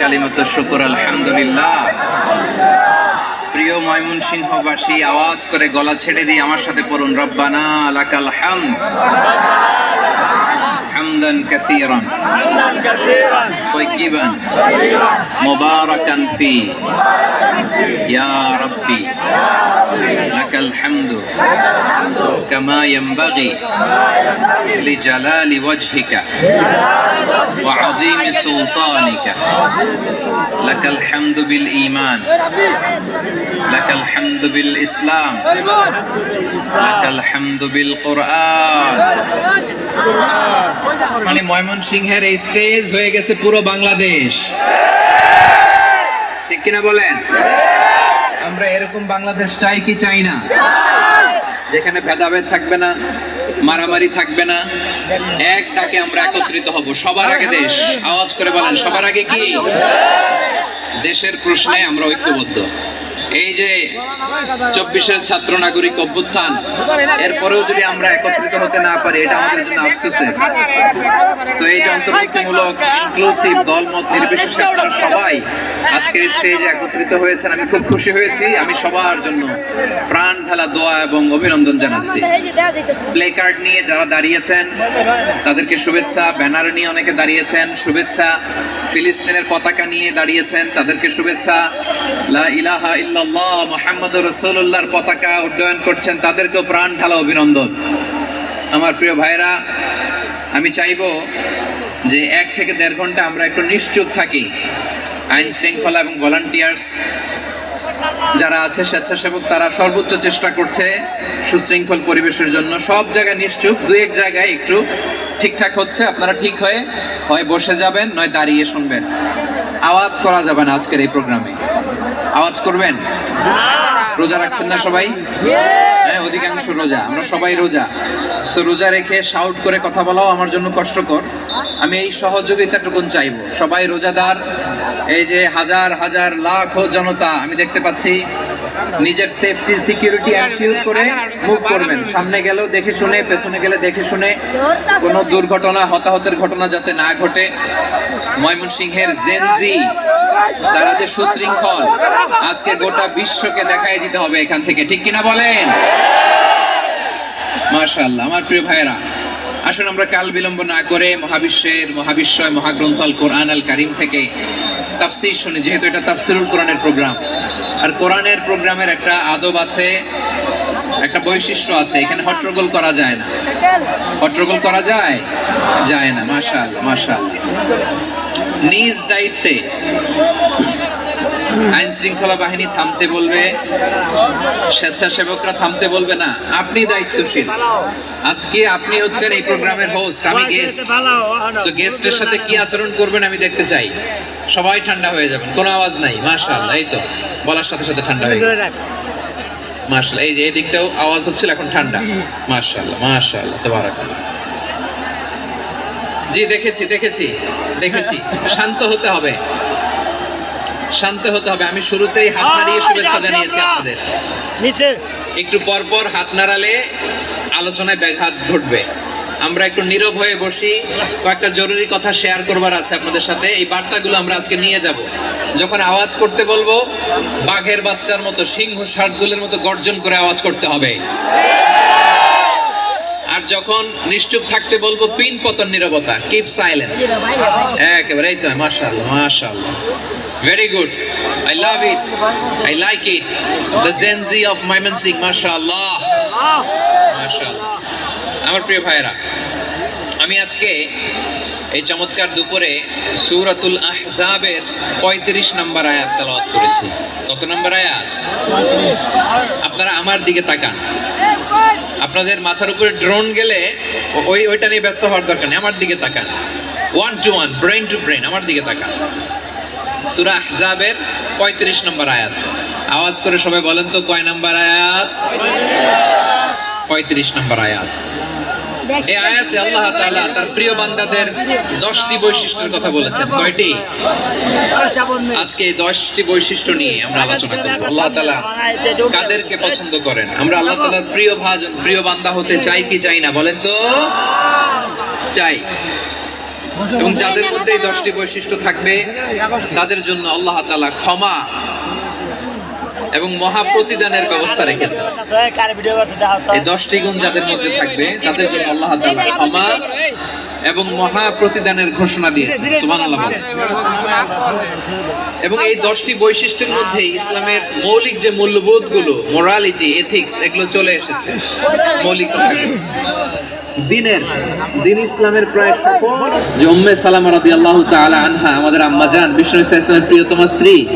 কালিমত শুকুর আলহামদুলিল্লাহ। প্রিয় ময়মন সিংহবাসী আওয়াজ করে গলা ছেড়ে দিয়ে আমার সাথে পড়ুন রব্বানা লাকাল হাম হামদান কাসীরান। তাইয়িবান মুবারাকান ফি। মুবারাকান يا ربي لك الحمد كما ينبغي لجلال وجهك وعظيم سلطانك لك الحمد بالإيمان لك الحمد بالإسلام لك الحمد بالقرآن মানে ময়মনসিংহের এই স্টেজ হয়ে গেছে পুরো বাংলাদেশ ঠিক কিনা বলেন? আমরা এরকম বাংলাদেশ চাই কি চাই না? যেখানে ভেদাভেদ থাকবে না, মারামারি থাকবে না এক ডাকে আমরা একত্রিত হব, সবার আগে দেশ। আওয়াজ করে বলেন, সবার আগে কি? দেশের প্রশ্নে আমরা ঐক্যবদ্ধ। এই যে চব্বিশের ছাত্র নাগরিক অভ্যুত্থান, এরপরেও যদি আমরা একত্রিত হতে না পারি, এটা আমাদের জন্য আফসোসের। সো এই যে অন্তর্ভুক্তিমূলক ইনক্লুসিভ দলমত, নির্বিশেষে সবাই আজকের স্টেজে একত্রিত হয়েছেন, আমি খুব খুশি হয়েছি। আমি সবার জন্য প্রাণ ঢালা দোয়া এবং অভিনন্দন জানাচ্ছি। প্লে কার্ড নিয়ে যারা দাঁড়িয়েছেন, তাদেরকে শুভেচ্ছা। ব্যানার নিয়ে অনেকে দাঁড়িয়েছেন, শুভেচ্ছা। ফিলিস্তিনের পতাকা নিয়ে দাঁড়িয়েছেন, তাদেরকে শুভেচ্ছা। লা ইলাহা ইল্লাল্লাহ, মুহাম্মাদুর রাসূলুল্লাহর পতাকা উড্ডয়ন করছেন, তাদেরকেও প্রাণ ঢালা অভিনন্দন। আমার প্রিয় ভাইরা আমি চাইব যে এক থেকে দেড় ঘণ্টা আমরা একটু নিশ্চুপ থাকি। আইন শৃঙ্খলা এবং ভলান্টিয়ার্স যারা আছে স্বেচ্ছাসেবক, তারা সর্বোচ্চ চেষ্টা করছে সুশৃঙ্খল পরিবেশের জন্য। সব জায়গায় নিশ্চুপ, দু এক জায়গায় একটু ঠিকঠাক হচ্ছে, আপনারা ঠিক হয়ে, হয় বসে যাবেন, নয় দাঁড়িয়ে শুনবেন। আওয়াজ করা যাবে না আজকের এই প্রোগ্রামে। আওয়াজ করবেন? রোজা রাখছেন না সবাই? হ্যাঁ অধিকাংশ রোজা। আমরা সবাই রোজা। সো রোজা রেখে শাউট করে কথা বলাও আমার জন্য কষ্টকর। আমি এই সহযোগিতাটুকুন চাইব। সবাই রোজাদার, এই যে হাজার হাজার লাখ জনতা, আমি দেখতে পাচ্ছি নিজের সেফটি সিকিউরিটি এনশিওর করে মুভ করবেন। সামনে গেলেও দেখে শুনে, পেছনে গেলে দেখে শুনে কোনো দুর্ঘটনা, হতাহতের ঘটনা যাতে না ঘটে। ময়মনসিংহের জেনজি তারা যে সুশৃঙ্খল, আজকে গোটা বিশ্বকে দেখাই দিতে হবে এখান থেকে। ঠিক কিনা বলেন? মাশাআল্লাহ, আমার প্রিয় ভাইয়েরা, আসুন আমরা কাল বিলম্ব না করে মহাবিশ্বের মহাবিশ্বয় মহাগ্রন্থ কোরআন আল কারিম থেকে তাফসির শুনি, যেহেতু এটা তাফসিরুল কোরআনের প্রোগ্রাম। আর কোরআনের প্রোগ্রামের একটা আদব আছে, একটা বৈশিষ্ট্য আছে, এখানে হট্টগোল করা যায় না। হট্টগোল করা যায়? যায় না মাসাল মাসাল নিজ দায়িত্বে আইন শৃঙ্খলা বাহিনী থামতে বলবে, স্বেচ্ছাসেবকরা থামতে বলবে না। আপনি দায়িত্বশীল। আজকে আপনি হচ্ছেন এই প্রোগ্রামের হোস্ট আমি গেস্ট গেস্টের সাথে কি আচরণ করবেন আমি দেখতে চাই। সবাই ঠান্ডা হয়ে যাবেন, কোনো আওয়াজ নাই, মাশাআল্লাহ, এই তো। বলার সাথে সাথে ঠান্ডা হয়ে গেছে। মাশাআল্লাহ, এই যে এই দিকটাও আওয়াজ হচ্ছিল, এখন ঠান্ডা। মাশাআল্লাহ মাশাআল্লাহ, তাবারাকাল্লাহ। জি, দেখেছি দেখেছি দেখেছি। শান্ত হতে হবে। শান্ত হতে হবে। আমি শুরুতেই হাত নাড়িয়ে শুভেচ্ছা জানিয়েছি আপনাদের। নিচে। একটু পর পর হাত নাড়ালে আলোচনায় ব্যাঘাত ঘটবে। আমরা একটু নীরব হয়ে বসি। কয়েকটা জরুরি কথা শেয়ার করবার আছে আপনাদের সাথে। এই বার্তাগুলো আমরা আজকে নিয়ে যাব। যখন আওয়াজ করতে বলব বাঘের বাচ্চার মতো সিংহ ষাটগুলের মতো গর্জন করে আওয়াজ করতে হবে। আর যখন নিশ্চুপ থাকতে বলব পিন পতন নীরবতা কিপ সাইলেন্ট একেবারে এই তো মাশাআল্লাহ মাশাআল্লাহ very good I love it I like it the Gen Z of Mymensingh মাশাআল্লাহ মাশাআল্লাহ আমার প্রিয় ভাইরা আমি আজকে এই চমৎকার দুপুরে সূরাতুল আহজাবের 35 নম্বর আয়াত তেলাওয়াত করেছি। কত নম্বর আয়াত? আপনারা আমার দিকে তাকান। আপনাদের মাথার উপরে ড্রোন গেলে ওই ওইটা নিয়ে ব্যস্ত হওয়ার দরকার নেই। আমার দিকে তাকান। One two one brain two brain আমার দিকে তাকান। সূরা আহজাবের 35 নম্বর আয়াত। আওয়াজ করে সবাই বলেন তো কয় নম্বর আয়াত? 35 নম্বর আয়াত। এই আয়াতে আল্লাহ তাআলা তার প্রিয় বান্দাদের 10টি বৈশিষ্ট্যের কথা বলেছেন। কয়টি? আজকে এই 10টি বৈশিষ্ট্য নিয়ে আমরা আলোচনা করব। আল্লাহ তাআলা কাদেরকে পছন্দ করেন? আমরা আল্লাহ তাআলার প্রিয় ভাজন প্রিয় বান্দা হতে চাই কি চাই না? বলেন তো চাই। এবং যাদের মধ্যে এই দশটি বৈশিষ্ট্য থাকবে, তাদের জন্য আল্লাহ তালা ক্ষমা এবং মহা প্রতিদানের ব্যবস্থা রেখেছেন এই দশটি গুণ যাদের মধ্যে থাকবে, তাদের জন্য আল্লাহ তাআলা ক্ষমা এবং মহা প্রতিদানের ঘোষণা দিয়েছেন বলেন। এবং এই দশটি বৈশিষ্ট্যের মধ্যে ইসলামের মৌলিক যে মূল্যবোধগুলো মোরালিটি এথিক্স এগুলো চলে এসেছে মৌলিক। দিনের দিন ইসলামের প্রায় সকল যে উম্মে সালামা রাদিয়াল্লাহু তাআলা আনহা আমাদের আম্মা জান বিষ্ণু ইসা ইসলামের প্রিয়তমা স্ত্রী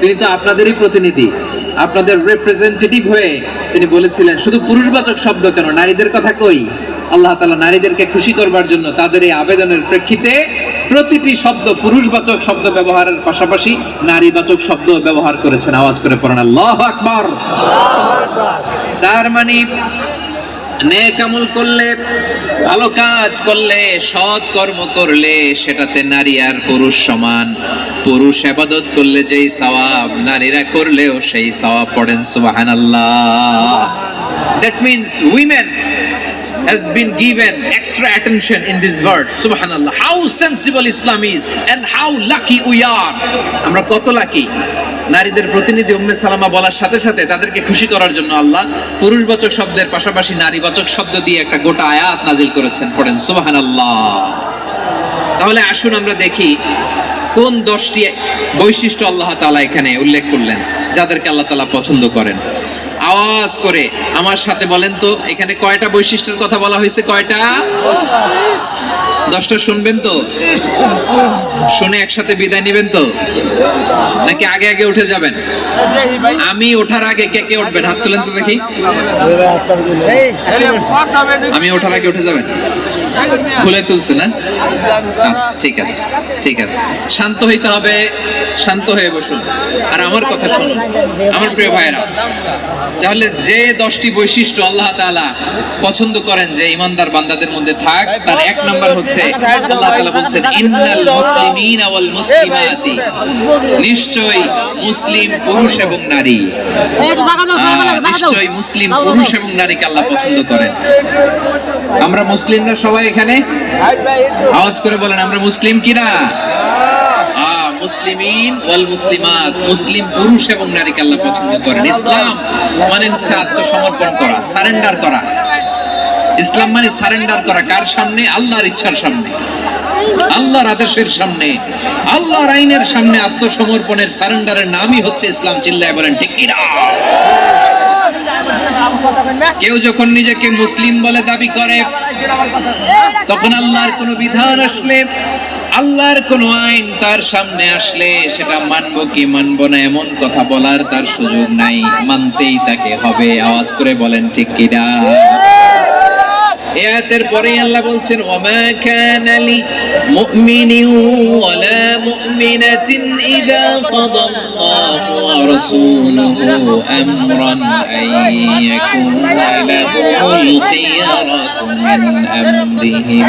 তিনি তো আপনাদেরই প্রতিনিধি। আপনাদের রিপ্রেজেন্টেটিভ হয়ে তিনি বলেছিলেন শুধু পুরুষবাচক শব্দ কেন? নারীদের কথা কই? আল্লাহ তাআলা নারীদেরকে খুশি করবার জন্য তাদের এই আবেদনের প্রেক্ষিতে প্রতিটি শব্দ পুরুষবাচক শব্দ ব্যবহারের পাশাপাশি নারীবাচক শব্দ ব্যবহার করেছেন। আওয়াজ করে পড়েন আল্লাহ আকবার। তার মানে নেক করলে, ভালো কাজ করলে, সৎ কর্ম করলে সেটাতে নারী আর পুরুষ সমান। পুরুষ আবাদত করলে যেই সওয়াব, নারীরা করলেও সেই সওয়াব পড়েন, সুবহানাল্লাহ। That means women has been given extra attention in this word subhanallah how sensible islam is and how lucky we are আমরা কত লাকি নারীদের প্রতিনিধি উম্মে সালামা বলার সাথে সাথে তাদেরকে খুশি করার জন্য আল্লাহ পুরুষবাচক শব্দের পাশাপাশি নারীবাচক শব্দ দিয়ে একটা গোটা আয়াত নাজিল করেছেন, পড়েন, সুবহানাল্লাহ। তাহলে আসুন আমরা দেখি কোন দশটি বৈশিষ্ট্য আল্লাহ তাআলা এখানে উল্লেখ করলেন, যাদেরকে আল্লাহ তালা পছন্দ করেন। আওয়াজ করে আমার সাথে বলেন তো, এখানে কয়টা বৈশিষ্ট্যের কথা বলা হয়েছে, কয়টা? দশটা শুনবেন তো? শুনে একসাথে বিদায় নেবেন তো? নাকি আগে আগে উঠে যাবেন? আমি ওঠার আগে কে কে উঠবেন? হাত তুলেন তো দেখি। আমি ওঠার আগে উঠে যাবেন। খুলে তুলছে না? আচ্ছা ঠিক আছে ঠিক আছে। শান্ত হইতে হবে, শান্ত হয়ে বসুন। আর আমার কথা শুনুন, আমার প্রিয় ভাইরা তাহলে যে দশটি বৈশিষ্ট্য আল্লাহ তাআলা পছন্দ করেন যে ইমানদার বান্দাদের মধ্যে থাক, তার এক নাম্বার হচ্ছে, আল্লাহ তাআলা বলছেন, ইন্নাল মুসলিমিনা ওয়াল মুসলিমাতি। নিশ্চয়ই মুসলিম পুরুষ এবং নারী। নিশ্চয়ই মুসলিম পুরুষ এবং নারীকে আল্লাহ পছন্দ করেন। আমরা মুসলিমরা সবাই এখানে? আওয়াজ করে বলেন আমরা মুসলিম কিনা মুসলিমিন ওয়াল মুসলিমাত। মুসলিম পুরুষ এবং নারীকে আল্লাহ পছন্দ করেন। ইসলাম মানে হচ্ছে আত্মসমর্পণ করা সারেন্ডার করা। ইসলাম মানে সারেন্ডার করা কার সামনে? আল্লাহর ইচ্ছার সামনে। আল্লাহর আদেশের সামনে। আল্লাহর আইনের সামনে আত্মসমর্পণের সারেন্ডারের নামই হচ্ছে ইসলাম চিল্লায় বলেন ঠিক কিনা কেউ যখন নিজেকে মুসলিম বলে দাবি করে, তখন আল্লাহর কোনো বিধান আসলে, আল্লাহর কোনো আইন তার সামনে আসলে, সেটা মানব কি মানব না, এমন কথা বলার তার সুযোগ নাই। মানতেই তাকে হবে। আওয়াজ করে বলেন, ঠিক কিনা এই আয়াতের পরে আল্লাহ বলছেন, ওমা কানা লি মুমিনিন ওয়ালা মুমিনাতিন ইযা কাদাল্লাহু ওয়া রাসূলুহু আমরান আন ইয়াকুনা লাহুমুল খিয়ারাতু মিন আমরিহিম.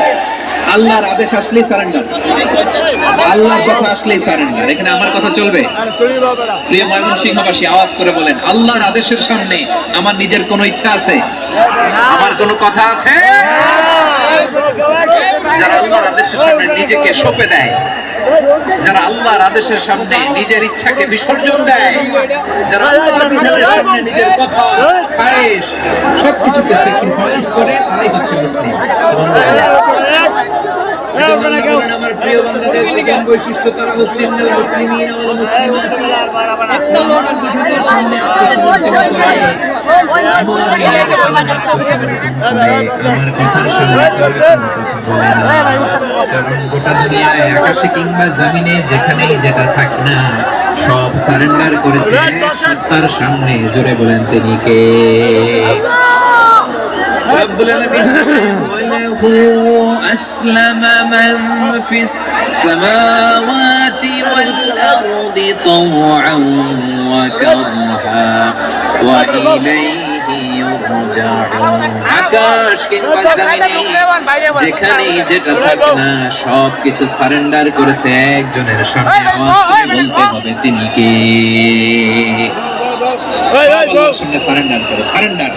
আল্লাহর আদেশ আসলেই সারেন্ডার আল্লাহর কথা আসলেই সারেন্ডার এখানে আমার কথা চলবে? প্রিয় ময়মনসিংহবাসী, আওয়াজ করে বলেন, আল্লাহর আদেশের সামনে আমার নিজের কোনো ইচ্ছা আছে? আমার কোনো কথা আছে? যারা আল্লাহর আদেশের সামনে নিজেকে সঁপে দেয়, যারা আল্লাহর আদেশের সামনে নিজের ইচ্ছাকে বিসর্জন দেয়, যারা আল্লাহর সামনে নিজের কথা সবকিছুকে করে, তারাই হচ্ছে মুসলিম। আমার প্রিয় বান্দাদের প্রথম বৈশিষ্ট্য তারা হচ্ছে মুসলিমিন মুসলিমাত গোটা দুনিয়ায় আকাশে কিংবা জমিনে যেখানেই যেটা থাক না সব সারেন্ডার করেছে সত্তার সামনে জোরে বলেন তিনি কে মান ফিস সামাওয়াতি ওয়াল আরদি তাওআন ওয়া কারহা ওয়া ইলাইহি ইউরজাউন আকাশ কিংবা জমিনে যেখানে যেটা থাকে না সব কিছু সারেন্ডার করেছে একজনের সামনে। আওয়াজ করে বলতে হবে তিনি কে? আল্লাহর সামনে সারেন্ডার করে সারেন্ডার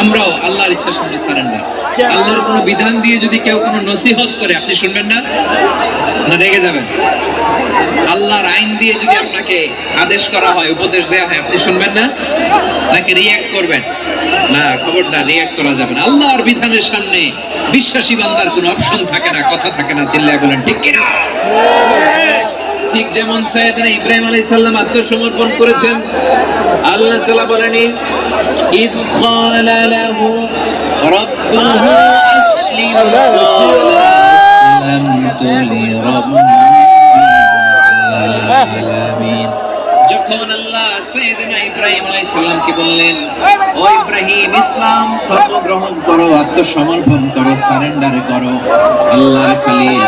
আমরাও আল্লাহর ইচ্ছার সামনে সারেন্ডার আল্লাহর কোনো বিধান দিয়ে যদি কেউ কোনো নসিহত করে আপনি শুনবেন না? না রেগে যাবেন। আল্লাহর আইন দিয়ে যদি আপনাকে আদেশ করা হয় উপদেশ দেওয়া হয় আপনি শুনবেন না? নাকি রিয়াক্ট করবেন? না খবরদার রিয়াক্ট করা যাবে না। আল্লাহর বিধানের সামনে বিশ্বাসী বান্দার কোনো অপশন থাকে না কথা থাকে না চিল্লায় বলেন ঠিক কিনা? ঠিক যেমন সৈয়দনা ইব্রাহিম আলাইহিস সালাম আত্মসমর্পণ করেছেন, আল্লাহ তাআলা বলেন, ইদ ক্বালা লাহু রাব্বুহু আসলিম ক্বালা আসলামতু লিরাব্বিল আলামিন যখন আল্লাহ সৈয়দনা ইব্রাহিম আলাইহিস সালামকে বললেন, ও ইব্রাহিম, ইসলাম ধর্ম গ্রহণ করো, আত্মসমর্পণ করো, সারেন্ডার করো। আল্লাহর খলিল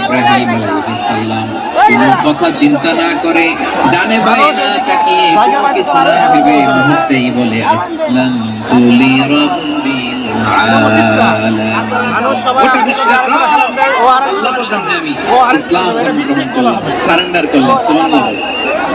ইব্রাহিম আলাইহিস সালাম কোনো কথা চিন্তা না করে ডানে বায়ে না তাকিয়ে কোনো কিছু না ভেবে মুহূর্তেই বলে আসলাম ইসলাম সারেন্ডার করলাম, সুবহানাল্লাহ।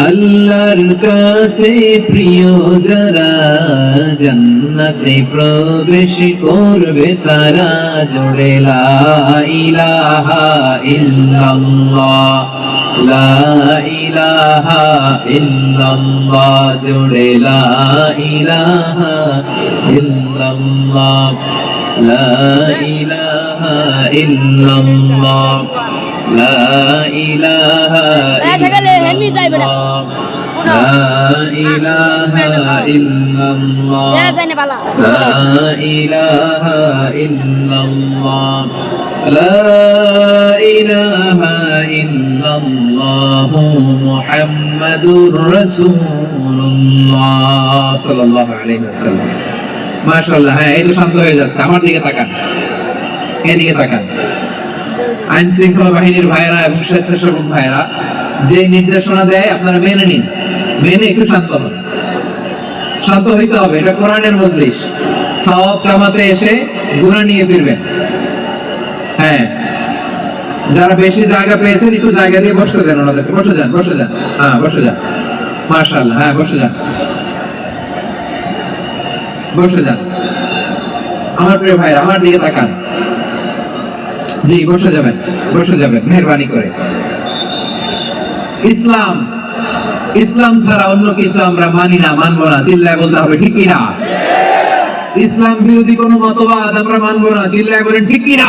আল্লাহর কাছে প্রিয় যারা জান্নাতে প্রবেশ করবে তারা ইলাহা ইল্লাল্লাহ লা ইলাহা লা হ্যাঁ এই তো শান্ত হয়ে যাচ্ছে। আমার দিকে তাকান। এদিকে তাকান। আইন শৃঙ্খলা বাহিনীর ভাইরা এবং স্বেচ্ছাসেবক ভাইরা যে নির্দেশনা দেয়, আপনারা মেনে নিন। মেনে একটু শান্ত হন। শান্ত হইতে হবে, এটা কোরআনের মজলিস। সব কামাতে এসে গুণা নিয়ে ফিরবেন। হ্যাঁ। যারা বেশি জায়গা পেয়েছেন, একটু জায়গা দিয়ে বসতে দেন ওনাদেরকে। বসে যান বসে যান। হ্যাঁ বসে যান। মার্শাল্লাহ হ্যাঁ বসে যান। বসে যান। আমার প্রিয় ভাই আমার দিকে তাকান। জি, বসে যাবেন বসে যাবেন, মেহরবানি করে। ইসলাম ইসলাম ছাড়া অন্য কিছু আমরা মানি না, মানবো না, চিল্লায় বলতে হবে ঠিকই না ইসলাম বিরোধী কোনো মতবাদ আমরা মানবো না, চিল্লায় বলেন ঠিকই কিনা?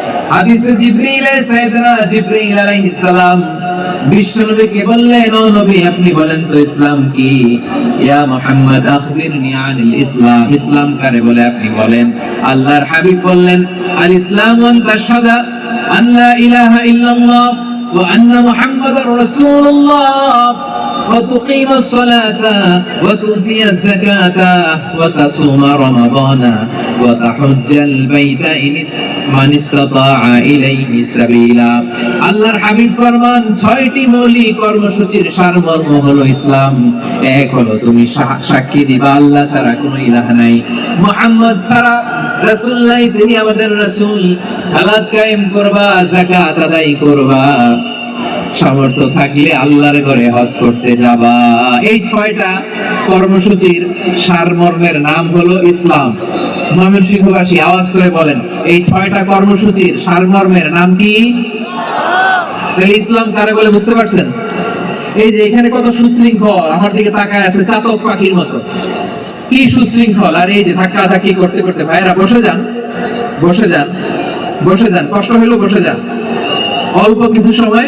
হাদিসে জিবরিল সাইয়েদনা জিবরিল আলাইহিস সালাম। বিশ্বনবীকে বললেন, ও নবী, আপনি বলেন তো ইসলাম কি? ইয়া মুহাম্মদ, আখবিরনি আনিল ইসলাম। ইসলাম কারে বলে আপনি বলেন? আল্লাহর হাবিব বললেন, আল ইসলাম আন তাশহাদা আন লা ইলাহা ইল্লাল্লাহ ওয়া আন্না মুহাম্মাদার রাসূলুল্লাহ। وتقيم الصلاة وتؤتي الزكاة وتصوم رمضان وتحج البيت إن اس- من استطاع إليه سبيلا আল্লাহর হাবিব ফরমান ছয়টি মৌলিক কর্মসূচির সারমর্ম হলো ইসলাম এক হলো তুমি সা- সাক্ষী দিবা আল্লাহ ছাড়া কোনো ইলাহ নাই মুহাম্মদ ছাড়া রাসূল নাই তিনি আমাদের রাসূল সালাত কায়েম করবা যাকাত আদায় করবা সামর্থ্য থাকলে আল্লাহর ঘরে হজ করতে যাবা। এই ছয়টা কর্মসূচির সারমর্মের নাম হলো ইসলাম। মোহাম্মদ সিংহবাসী আওয়াজ করে বলেন, এই ছয়টা কর্মসূচির সারমর্মের নাম কি? তাহলে ইসলাম কারে বলে বুঝতে পারছেন? এই যে এখানে কত সুশৃঙ্খল, আমার দিকে তাকায় আছে চাতক পাখির মতো। কি সুশৃঙ্খল? আর এই যে ধাক্কা ধাক্কি করতে করতে ভাইরা বসে যান বসে যান বসে যান। কষ্ট হইল বসে যান। অল্প কিছু সময়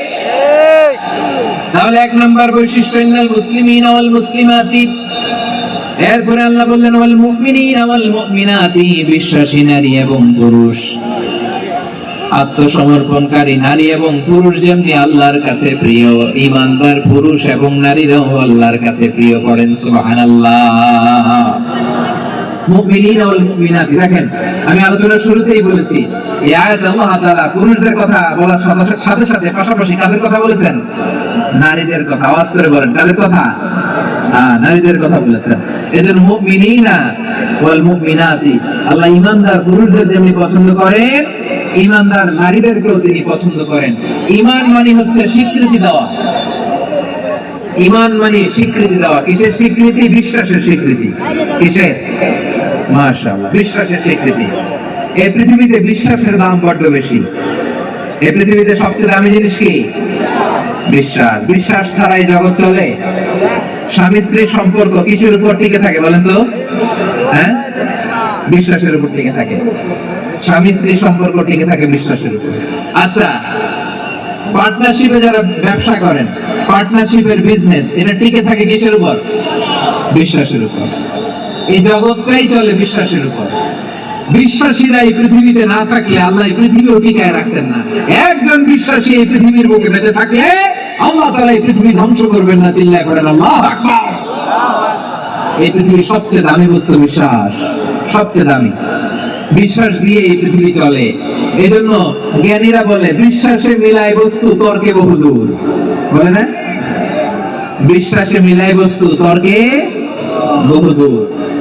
তাহলে এক নম্বর বৈশিষ্ট্য, ইন্নাল মুসলিমিন ওয়াল মুসলিমাতি। এরপরে আল্লাহ বললেন, ওয়াল মুমিনিন ওয়াল মুমিনাতি, বিশ্বাসী নারী এবং পুরুষ। আত্মসমর্পণকারী নারী এবং পুরুষ যেমনি আল্লাহর কাছে প্রিয় ইমানদার পুরুষ এবং নারীরাও আল্লাহর কাছে প্রিয় করেন, সুবহানাল্লাহ। মুমিনিন ওয়াল মুমিনাতি, দেখেন, আমি আলোচনার শুরুতেই বলেছি, এই আয়াতে আল্লাহ তাআলা পুরুষদের কথা বলার সাথে সাথে সাথে পাশাপাশি কাদের কথা বলেছেন? নারীদের কথা, আওয়াজ করে বলেন, কাদের কথা? হ্যাঁ নারীদের কথা বলেছেন। এজন্য মুমিনিনা ওয়াল মুমিনাতি, আল্লাহ ঈমানদার পুরুষদের যেমনি পছন্দ করেন ঈমানদার নারীদেরকেও তিনি পছন্দ করেন। ঈমান মানে হচ্ছে স্বীকৃতি দেওয়া। ঈমান মানে স্বীকৃতি দেওয়া। কিসের স্বীকৃতি? বিশ্বাসের স্বীকৃতি। কিসের? মাশাআল্লাহ, বিশ্বাসের স্বীকৃতি। এই পৃথিবীতে বিশ্বাসের দাম বড্ড বেশি। এই পৃথিবীতে সবচেয়ে দামি জিনিস কি? বিশ্বাস। বিশ্বাস ছাড়া এই জগৎ চলে। স্বামী স্ত্রীর সম্পর্ক কিসের উপর টিকে থাকে বলেন তো? হ্যাঁ? বিশ্বাসের উপর টিকে থাকে। স্বামী স্ত্রীর সম্পর্ক টিকে থাকে বিশ্বাসের উপর। আচ্ছা পার্টনারশিপে যারা ব্যবসা করেন পার্টনারশিপের বিজনেস এটা টিকে থাকে কিসের উপর? বিশ্বাসের উপর। এই জগৎটাই চলে বিশ্বাসের উপর। বিশ্বাসীরা এই পৃথিবীতে না থাকলে আল্লাহ এই পৃথিবীও টিকায় রাখতেন না। একজন বিশ্বাসী এই পৃথিবীর বুকে বেঁচে থাকলে আল্লাহ তাআলা এই পৃথিবী ধ্বংস করবেন না, চিল্লায় করেন আল্লাহ এই পৃথিবীর সবচেয়ে দামি বস্তু বিশ্বাস, সবচেয়ে দামি। বিশ্বাস দিয়ে এই পৃথিবী চলে। এজন্য জ্ঞানীরা বলে, বিশ্বাসে মিলায় বস্তু, তর্কে বহুদূর। বলে না? বিশ্বাসে মিলায় বস্তু, তর্কে বহুদূর।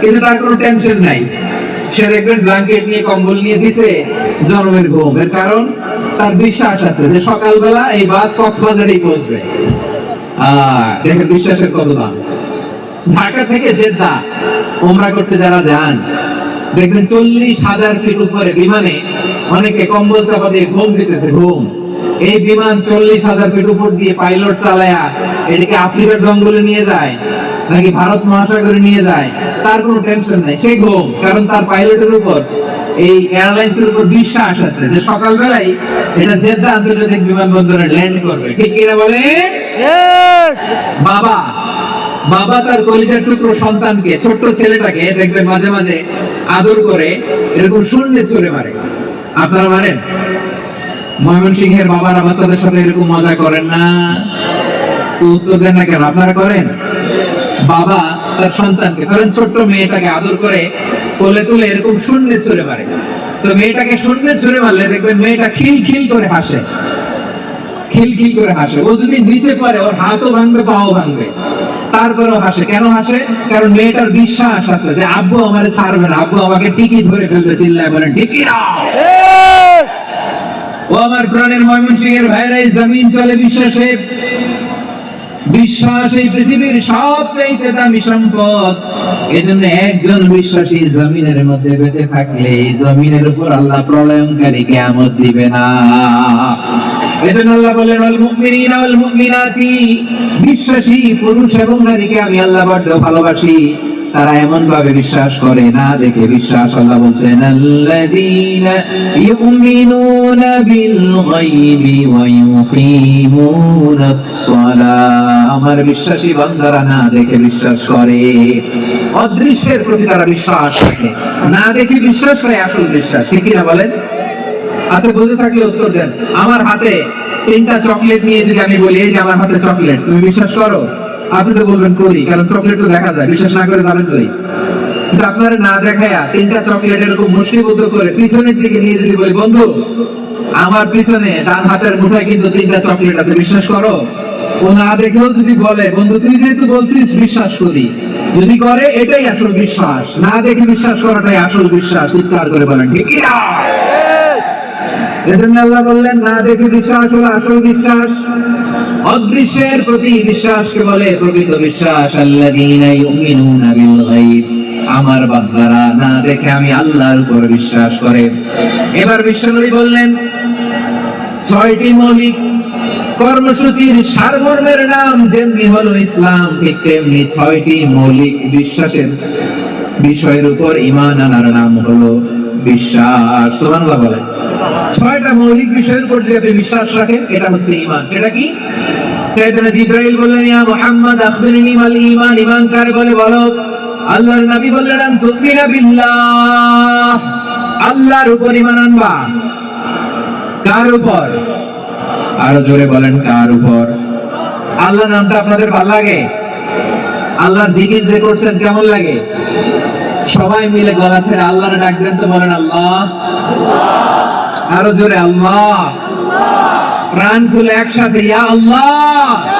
কিন্তু তার কোনো টেনশন নাই? সে দেখবেন ব্ল্যাঙ্কেট নিয়ে কম্বল নিয়ে দিছে, জনমের ঘুম। এর কারণ, তার বিশ্বাস আছে যে সকালবেলা এই বাস কক্সবাজারেই পৌঁছবে। দেখেন বিশ্বাসের কত দাম। ঢাকা থেকে জেদ্দা ওমরা করতে যারা যান, দেখবেন চল্লিশ হাজার ফিট উপরে বিমানে অনেকে কম্বল চাপা দিয়ে ঘুম দিতেছে, ঘুম। এই বিমান চল্লিশ হাজার ফিট উপর দিয়ে পাইলট চালায়া এটাকে আফ্রিকার জঙ্গলে নিয়ে যায় নাকি ভারত মহাসাগরে নিয়ে যায় তার কোনো টেনশন নাই। সে ঘুম কারণ তার পাইলটের উপর এই এয়ারলাইন্স এর উপর বিশ্বাস আছে যে সকালবেলায় এটা জেদ্দা আন্তর্জাতিক বিমানবন্দরে ল্যান্ড করবে। ঠিক কিনা বলে বাবা বাবা তার কলিজার টুকরো সন্তানকে ছোট্ট ছেলেটাকে দেখবেন মাঝে মাঝে আদর করে এরকম শূন্যে চলে মারে। আপনারা মারেন? ময়মনসিংহের বাবারা বাচ্চাদের সাথে এরকম মজা করেন না? উত্তর দেন না কেন? আপনারা করেন? বাবা তার সন্তানকে, ধরেন ছোট্ট মেয়েটাকে আদর করে কোলে তুলে এরকম শূন্যে চলে মারে। তো মেয়েটাকে শূন্যে ছুড়ে মারলে দেখবেন মেয়েটা খিল খিল করে হাসে। খিলখিল করে হাসে। ও যদি নিচে পারে ওর হাতও ভাঙবে, পাও ভাঙবে। তারপরেও হাসে। কেন হাসে? কারণ মেয়েটার বিশ্বাস আছে যে আব্বু আমার ছাড়বে না। আব্বু আমাকে টিকি ধরে ফেলবে, চিল্লায় বলেন টিকি দাও ও আমার প্রাণের ময়মনসিংহের ভাইরা এই জমিন চলে বিশ্বাসে বিশ্বাস, এই পৃথিবীর সবচাইতে দামি সম্পদ। এজন্য একজন বিশ্বাসী জমিনের মধ্যে বেঁচে থাকলে এই জমিনের উপর আল্লাহ প্রলয়ঙ্কারী কিয়ামত দিবে না। এজন্য আল্লাহ বললেন, ওয়াল মুমিনিনা ওয়াল মুমিনাতি। বিশ্বাসী, পুরুষ এবং নারীকে আমি আল্লাহ বড্ড ভালোবাসি। তারা এমন ভাবে বিশ্বাস করে না, দেখে বিশ্বাস আল্লাহ বলছেন আমার বিশ্বাসী বান্দারা না দেখে বিশ্বাস করে। অদৃশ্যের প্রতি তারা বিশ্বাস রাখে। না দেখে বিশ্বাস করে আসল বিশ্বাস। ঠিক কিনা বলেন? আচ্ছা বুঝে থাকলে উত্তর দেন। আমার হাতে তিনটা চকলেট নিয়ে যদি আমি বলি, এই যে আমার হাতে চকলেট, তুমি বিশ্বাস করো? আপনি তো বলবেন করি কারণ চকলেট তো দেখা যায়, বিশ্বাস না করে যাবেন কই? কিন্তু আপনারা না দেখায়া তিনটা চকলেট এরকম মুষ্টিবদ্ধ করে পিছনের দিকে নিয়ে যদি বলি, বন্ধু, আমার পিছনে ডান হাতের মুঠায় কিন্তু তিনটা চকলেট আছে, বিশ্বাস করো? ও না দেখেও যদি বলে, বন্ধু, তুই যেহেতু বলছিস বিশ্বাস করি, যদি করে এটাই আসল বিশ্বাস, না দেখে বিশ্বাস করাটাই আসল বিশ্বাস, চিৎকার করে বলেন, ঠিক না এজন্য আল্লাহ বললেন, না বিশ্বাস হলো আসল বিশ্বাস। অদৃশ্যের প্রতি বিশ্বাসকে বলে প্রকৃত বিশ্বাস আমার বান্দারা, না, দেখে আমি আল্লাহর উপর বিশ্বাস করে। এবার বিশ্বনবী বললেন, ছয়টি মৌলিক কর্মসূচির সারমর্মের নাম যেমনি হলো ইসলাম, ঠিক তেমনি ছয়টি মৌলিক বিশ্বাসের বিষয়ের উপর ইমান আনার নাম হলো বিশ্বাস ছয়টা মৌলিক বিষয়ের উপর যে আপনি বিশ্বাস রাখেন, এটা হচ্ছে সেটা কি? জিবরাইল বললেন, ইয়া মুহাম্মদ, আখবিরনি মাল কারে বলে? বলো। আল্লাহর নবী বললেন, আন তুমিনা বিল্লাহ। আল্লাহর উপর আনবা। কার উপর? আরও জোরে বলেন, কার উপর? আল্লাহ নামটা আপনাদের ভালো লাগে? আল্লাহর জিকির যে করছেন, কেমন লাগে? সবাই মিলে গলা ছেড়ে আল্লাহ ডাক দেন তো বলেন আল্লাহ। আরও জোরে আল্লাহ। প্রাণ খুলে একসাথে, ইয়া আল্লাহ।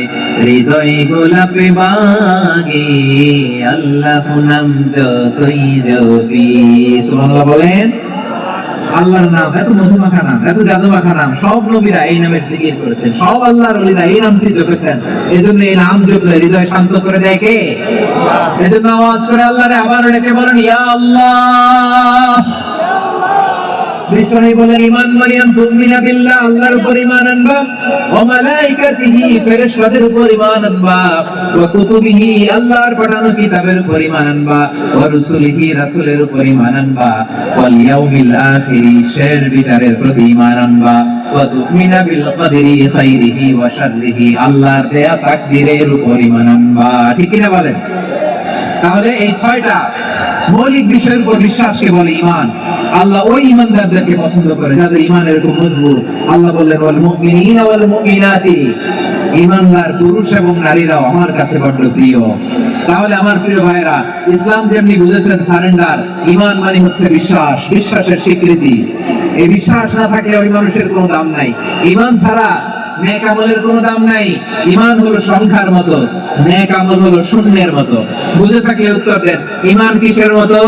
হৃদয় গোলাপে বাগে, আল্লাহ নাম যতই জপি। সুবহানাল্লাহ বলেন, আল্লাহর নাম, এত মধুমাখা নাম, এত জাদুমাখা নাম, সব নবীরা এই নামের জিকির করেছেন, সব আল্লাহর ওলিরা এই নামটি জপেছেন এজন্য এই নাম জপলে হৃদয় শান্ত করে দেয় কে? এজন্য আওয়াজ করে আল্লাহরে আবার ডেকে বলেন, ইয়া আল্লাহ! বিশ্বনবী বলেন ঈমান বিল্লাহ আল্লাহর উপর আনবা ফেরেশতাদের উপর আনবা কুতুবিহি আল্লাহর পাঠানো কিতাবের উপর আনবা রুসুলিহি রাসূলের উপর আনবা, ওয়াল ইয়াউমিল আখিরি শেষ বিচারের প্রতি আনবা বিল খাইরিহি ওয়া শাররিহি আল্লাহর দেয়া তাকদীরের উপর আনবা। ঠিক কি না বলেন? তাহলে এই ছয়টা মৌলিক বিষয়ের উপর বিশ্বাসকে বলে ইমান আল্লাহ ওই ইমানদারদেরকে পছন্দ করে, যাদের ইমান এরকম মজবুত। আল্লাহ বললেন, ওয়াল মুমিনিনা ওয়াল মুমিনাতি। ইমানদার পুরুষ এবং নারীরাও আমার কাছে বড্ড প্রিয়। তাহলে আমার প্রিয় ভাইরা ইসলাম যেমনি বুঝেছেন সারেন্ডার ইমান মানে হচ্ছে বিশ্বাস, বিশ্বাসের স্বীকৃতি। এই বিশ্বাস না থাকলে ওই মানুষের কোনো দাম নাই। ইমান ছাড়া নেক আমলের কোনো দাম নাই। ইমান হলো সংখ্যার মতো নেক আমল হলো শূন্যের মতো। বুঝে থাকলে উত্তর দেন ইমান কিসের মতো?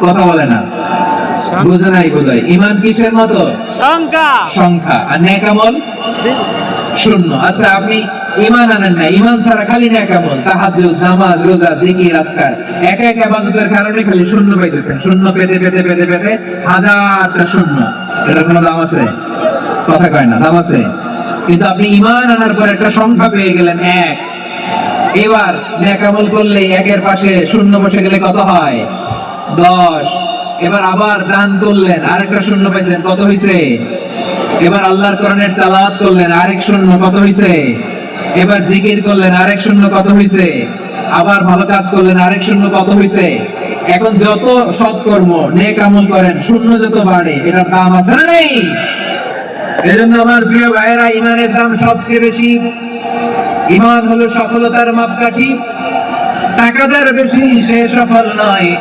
কথা বলে না। বুঝে নাই বোধহয়। ইমান কিসের মতো? সংখ্যা। সংখ্যা। আর নেক আমল? শূন্য। আচ্ছা আপনি ইমান আনেন না। ইমান ছাড়া খালি নেক আমল। তাহাজ্জুদ নামাজ রোজা জিকির আজকার। এক এক ইবাদতের কারণে খালি শূন্য পাইতেছেন। শূন্য পেতে পেতে পেতে পেতে হাজারটা শূন্য। এটা কোনো দাম আছে? কথা কয় না দাম আছে কিন্তু আপনি ইমান আনার পর একটা সংখ্যা পেয়ে গেলেন এক। এবার নেকামল করলে একের পাশে শূন্য বসে গেলে কত হয়? দশ। এবার আবার দান করলেন, আরেকটা শূন্য পাইছেন, কত হইছে? এবার আল্লাহর কোরআনের তালাওয়াত করলেন, আরেক শূন্য, কত হইছে? এবার জিকির করলেন, আরেক শূন্য, কত হইছে? আবার ভালো কাজ করলেন, আরেক শূন্য, কত হইছে? এখন যত সৎকর্ম নেক আমল করেন, শূন্য যত বাড়ে, এটার দাম আছে না নেই? এজন্য আমার প্রিয় ভাইয়েরা, ইমানের দাম সবচেয়ে বেশি। ইমান হলো সফলতার মাপকাঠি। টাকা যার বেশি, সে সফল নয়।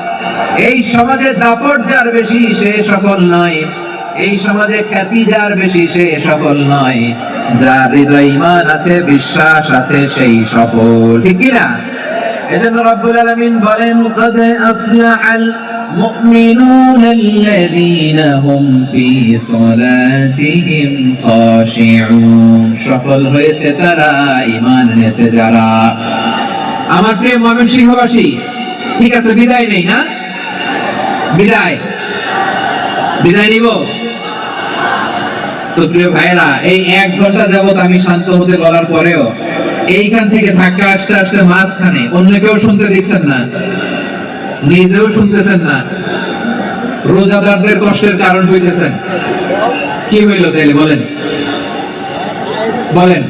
এই সমাজে দাপট যার বেশি, সে সফল নয়। এই সমাজে খ্যাতি যার বেশি, সে সফল নয়। যার হৃদয় ইমান আছে, বিশ্বাস আছে, সেই সফল। ঠিক কিনা এজন্য রব্বুল আলমিন বলেন المؤمنون الذين هم في صلاتهم خاشعون সফল হয়েছে তারা ঈমান এনেছে যারা আমার প্রিয় ময়মন সিংহবাসী ঠিক আছে বিদায় নেই না বিদায় বিদায় নিব তো প্রিয় ভাইরা এই এক ঘন্টা যাবত আমি শান্ত হতে বলার পরেও এইখান থেকে ধাক্কা আসতে আসতে মাঝখানে অন্য কেউ শুনতে দিচ্ছেন না নিজেও শুনতেছেন না। রোজাদারদের কষ্টের কারণ হইতেছেন। কি হইল তাইলে, বলেন। বলেন।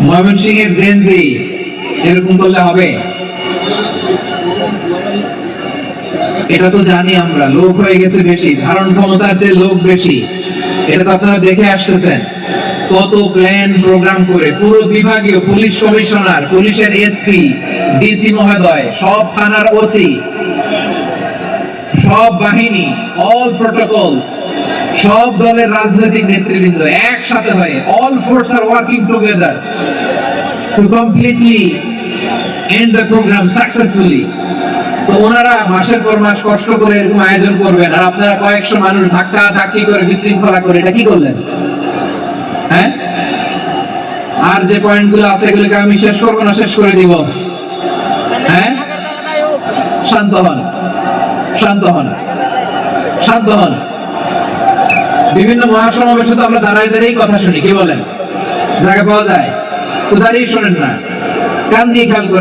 ময়মনসিং এর জেনজি এরকম করলে হবে? এটা তো জানি আমরা, লোক হয়ে গেছে বেশি, ধারণ ক্ষমতার যে লোক বেশি, এটা তো আপনারা দেখে আসতেছেন। কত প্ল্যান প্রোগ্রাম করে? পুরো বিভাগীয় পুলিশ কমিশনার, পুলিশের এসপি ডিসি মহোদয়, সব থানার ওসি সব বাহিনী অল প্রোটোকলস সব দলের রাজনৈতিক নেতৃবৃন্দ একসাথে হয়ে all force are working together to completely end the program successfully তো ওনারা মাসের পর মাস কষ্ট করে এরকম আয়োজন করবেন, আর আপনারা কয়েকশো মানুষ ধাক্কা ধাক্কি করে বিশৃঙ্খলা করে, এটা কি করলেন? হ্যাঁ? আর যে পয়েন্টগুলো আছে এগুলোকে আমি শেষ করব না, শেষ করে দিব। হ্যাঁ? শান্ত হন। শান্ত হন। শান্ত হন। বিভিন্ন মহাসমাবেশে তো আমরা দাঁড়ায় দাঁড়িয়েই কথা শুনি, কি বলেন? জায়গা পাওয়া যায়? তো দাঁড়িয়ে শোনেন না। কান দিয়ে খেয়াল করে